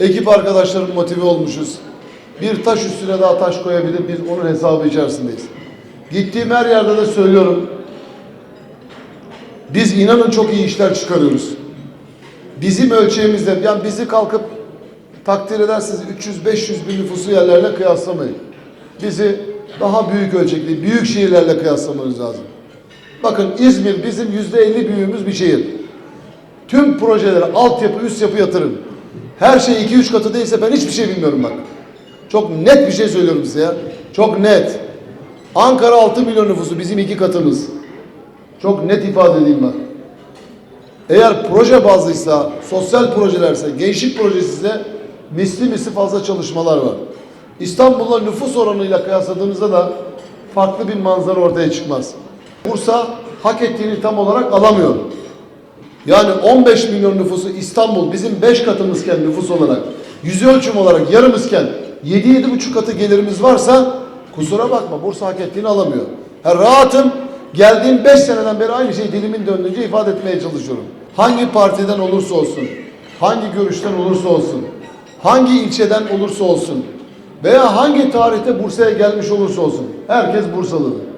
Ekip arkadaşlarım motive olmuşuz. Bir taş üstüne daha taş koyabilir, biz onun hesabı içerisindeyiz. Gittiğim her yerde de söylüyorum. Biz inanın çok iyi işler çıkarıyoruz. Bizim ölçeğimizde, yani bizi kalkıp takdir edersiniz 300-500 bin nüfusu yerlerle kıyaslamayın. Bizi daha büyük ölçekli, büyük şehirlerle kıyaslamanız lazım. Bakın İzmir bizim yüzde elli büyüğümüz bir şehir. Tüm projelere altyapı, üst yapı yatırın. Her şey iki üç katı değilse ben hiçbir şey bilmiyorum bak. Çok net bir şey söylüyorum size ya. Çok net. Ankara 6 milyon nüfusu bizim iki katımız. Çok net ifade edeyim bak. Eğer proje bazlıysa, sosyal projelerse, gençlik projesiyse misli misli fazla çalışmalar var. İstanbul'la nüfus oranıyla kıyasladığımızda da farklı bir manzara ortaya çıkmaz. Bursa hak ettiğini tam olarak alamıyor. Yani 15 milyon nüfusu İstanbul bizim 5 katımızken nüfus olarak, yüz ölçüm olarak yarımızken 7-7,5 katı gelirimiz varsa kusura bakma Bursa hak ettiğini alamıyor. Ha, rahatım geldiğim 5 seneden beri aynı şeyi dilimin döndüğünce ifade etmeye çalışıyorum. Hangi partiden olursa olsun, hangi görüşten olursa olsun, hangi ilçeden olursa olsun veya hangi tarihte Bursa'ya gelmiş olursa olsun herkes Bursalıdır.